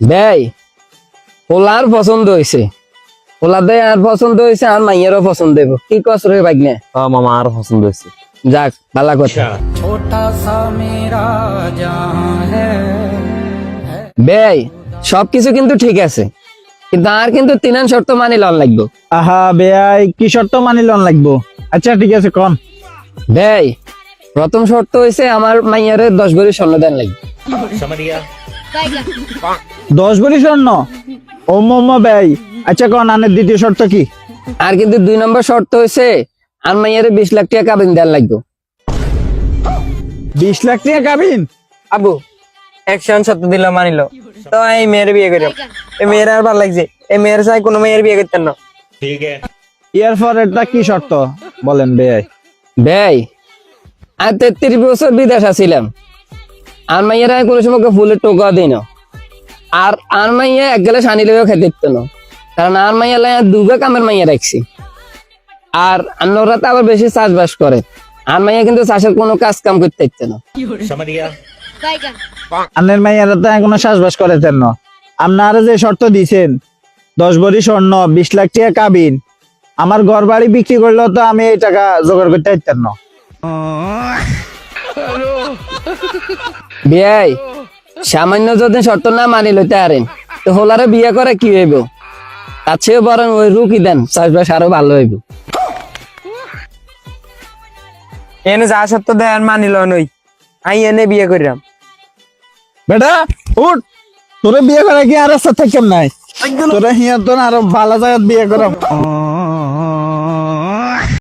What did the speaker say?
ভাই ওলার পছন্দ হয়েছে ওলা দেয় আর পছন্দ হয়েছে আর মাইয়েরও পছন্দ হইব। কি কস রে ভাগ্নে? হ্যাঁ মামা আর পছন্দ হয়েছে যাক ভালো কথা। ভাই সবকিছু কিন্তু ঠিক আছে। কিন্তু আর কিন্তু তিনান শর্ত মানি লন লাগবো। আহা বেয়াই কি শর্ত মানি লন লাগবো? আচ্ছা ঠিক আছে কন। ভাই প্রথম শর্ত হয়েছে আমার মাইয়ারে দশ ভরি স্বর্ণ দেন লাগবে। দশ বলি স্বর্ণ? ও মোমো বেয়াই আচ্ছা কন আনের দ্বিতীয় শর্ত কি? আর কিন্তু দুই নম্বর শর্ত হয়েছে আর মাইয়ারে বিশ লাখ টাকা কাবিন দেন লাগবে। বিশ লাখ টাকা কাবিন? আবু একশন সত্য দিল মানিল। তো এই মেয়ের বিয়ে করি এই মেয়ের আর ভালো লাগছে। এই মেয়ের চাই কোনো মেয়ের বিয়ে করতেন না। ইয়ার পরেরটা কি শর্ত? বলেন বেয়াই ভাই আর তেত্রিশ বছর বিদেশ আছিলাম। আর মাইয়ারা কোনো সময় ফুলের টোকা দিই না। আর আর মাইয়া এক গেলে সানি লেগেও খেতে দিত না। কারণ আর মাইয়া লাই দুগা কামের মাইয়া রাখছি। আর অন্যরা তো আবার বেশি চাষবাস করে। আর মাইয়া কিন্তু চাষের কোনো কাজ কাম করতে ইচ্ছে না। আনের মাইয়ারা তো এখনও চাষবাস না। আপনারা যে শর্ত দিছেন দশ ভরি স্বর্ণ বিশ লাখ টাকা কাবিন আমার ঘর বাড়ি বিক্রি করলেও তো আমি এই টাকা জোগাড় করতে পারতাম না। বিয়াই সামান্য যদি শর্ত না মানি লইতে পারেন তো হোলারে বিয়ে করে কি হইব? তার চেয়ে বরং ওই রুকি দেন চাষবাস আরও ভালো হইব। এনে যা সত্য দেয় আর মানিল নই। আই এনে বিয়ে করিলাম বেটা উঠ। তোরে বিয়ে করে কি আর রাস্তা নাই? তোরে হিয়ার তোর আরও ভালো জায়গায় বিয়ে করাম।